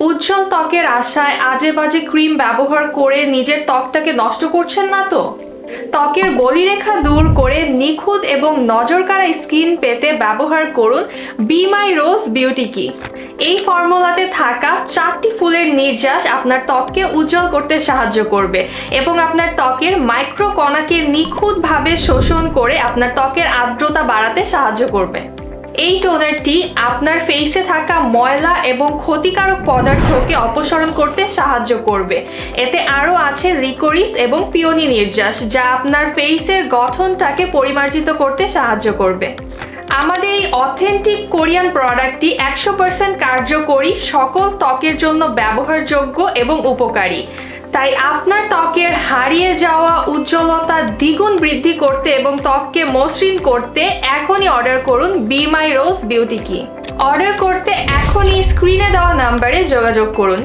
উজ্জ্বল ত্বকের আশায় আজে বাজে ক্রিম ব্যবহার করে নিজের ত্বকটাকে নষ্ট করছেন না তো? ত্বকের বলিরেখা দূর করে নিখুঁত এবং নজরকাড়া স্কিন পেতে ব্যবহার করুন বি মাই রোজ বিউটি কি। এই ফর্মুলাতে থাকা চারটি ফুলের নির্যাস আপনার ত্বককে উজ্জ্বল করতে সাহায্য করবে এবং আপনার ত্বকের মাইক্রো কণাকে নিখুঁতভাবে শোষণ করে আপনার ত্বকের আর্দ্রতা বাড়াতে সাহায্য করবে। এই টোনারটি আপনার ফেসে থাকা ময়লা এবং ক্ষতিকারক পদার্থকে অপসারণ করতে সাহায্য করবে। এতে আরও আছে লিকোরিস এবং পিওনি নির্যাস, যা আপনার ফেসের গঠনটাকে পরিমার্জিত করতে সাহায্য করবে। আমাদের এই অথেন্টিক কোরিয়ান প্রোডাক্টটি একশো পার্সেন্ট কার্যকরী, সকল ত্বকের জন্য ব্যবহারযোগ্য এবং উপকারী। তাই আপনার ত্বকের হারিয়ে যাওয়া উজ্জ্বলতা দ্বিগুণ বৃদ্ধি করতে এবং ত্বককে মসৃণ করতে এখনই অর্ডার করুন বি মাই রোজ বিউটি কি অর্ডার করতে এখনই স্ক্রিনে দেওয়া নাম্বারে যোগাযোগ করুন।